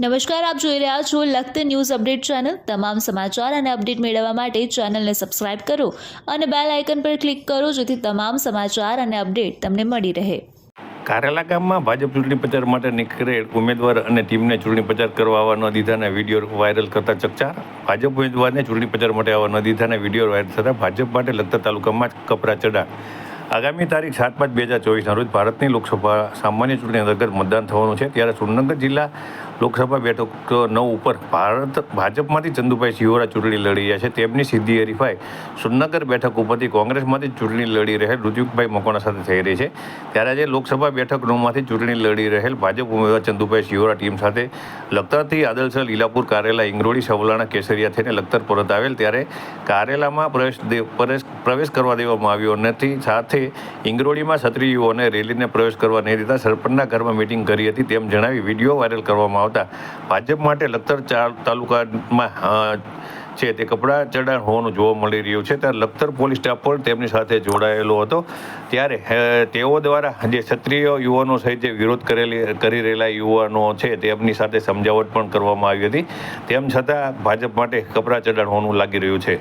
નમસ્કાર, આપ જોઈ રહ્યા છો લખત ન્યૂઝ અપડેટ ચેનલ. તમામ સમાચાર અને અપડેટ મેળવવા માટે ચેનલને સબસ્ક્રાઇબ કરો અને બેલ આઇકન પર ક્લિક કરો જેથી તમામ સમાચાર અને અપડેટ તમને મળી રહે. કારેલા ગામમાં ભાજપ ચૂંટણી પ્રચાર માટે નીકળેલ ઉમેદવાર અને ટીમને ચૂંટણી પ્રચાર કરવા આવવા ન દીધાના વીડિયો વાયરલ કરતા ચકચાર. ભાજપ ઉમેદવારને ચૂંટણી પ્રચાર માટે આવવા ન દીધાના વીડિયો વાયરલ થતા ભાજપ માટે લગતા તાલુકામાં જ કપરા ચડા આગામી તારીખ સાત પાંચ બે હજાર ચોવીસના રોજ ભારતની લોકસભા સામાન્ય ચૂંટણી અંતર્ગત મતદાન થવાનું છે. ત્યારે સુરેન્દ્રનગર જિલ્લા લોકસભા બેઠક નવ ઉપર ભારત ભાજપમાંથી ચંદુભાઈ સિહોરા ચૂંટણી લડી રહ્યા છે. તેમની સીધી હરીફાઈ સુરનગર બેઠક ઉપરથી કોંગ્રેસમાંથી ચૂંટણી લડી રહેલ ઋતિકભાઈ મકોણા સાથે થઈ રહી છે. ત્યારે આજે લોકસભા બેઠક નવમાંથી ચૂંટણી લડી રહેલ ભાજપ ઉમેદવાર ચંદુભાઈ સિહોરા ટીમ સાથે લખતરથી આદલસર લીલાપુર કારેલા ઇંગરોળી સવલાણા કેસરિયા થઈને લખતર પરત આવેલ. ત્યારે કારેલામાં પ્રવેશ પ્રવેશ કરવા દેવામાં આવ્યો નથી. સાથે ઇંગરોળીમાં ક્ષત્રિયોને રેલીને પ્રવેશ કરવા નહીં દેતા, સરપંચના ઘરમાં મિટિંગ કરી હતી તેમ જણાવી વીડિયો વાયરલ કરવામાં આવતા. ભાજપ માટે લખતર ચા- તાલુકામાં છે તે કપડાં ચડાણ હોવાનું જોવા મળી રહ્યું છે. ત્યારે લખતર પોલીસ સ્ટાફ પણ તેમની સાથે જોડાયેલો હતો. ત્યારે તેઓ દ્વારા જે ક્ષત્રિય યુવાનો સહિત જે વિરોધ કરેલી, કરી રહેલા યુવાનો છે તેમની સાથે સમજાવટ પણ કરવામાં આવી હતી. તેમ છતાં ભાજપ માટે કપડાં ચડાણ હોવાનું લાગી રહ્યું છે.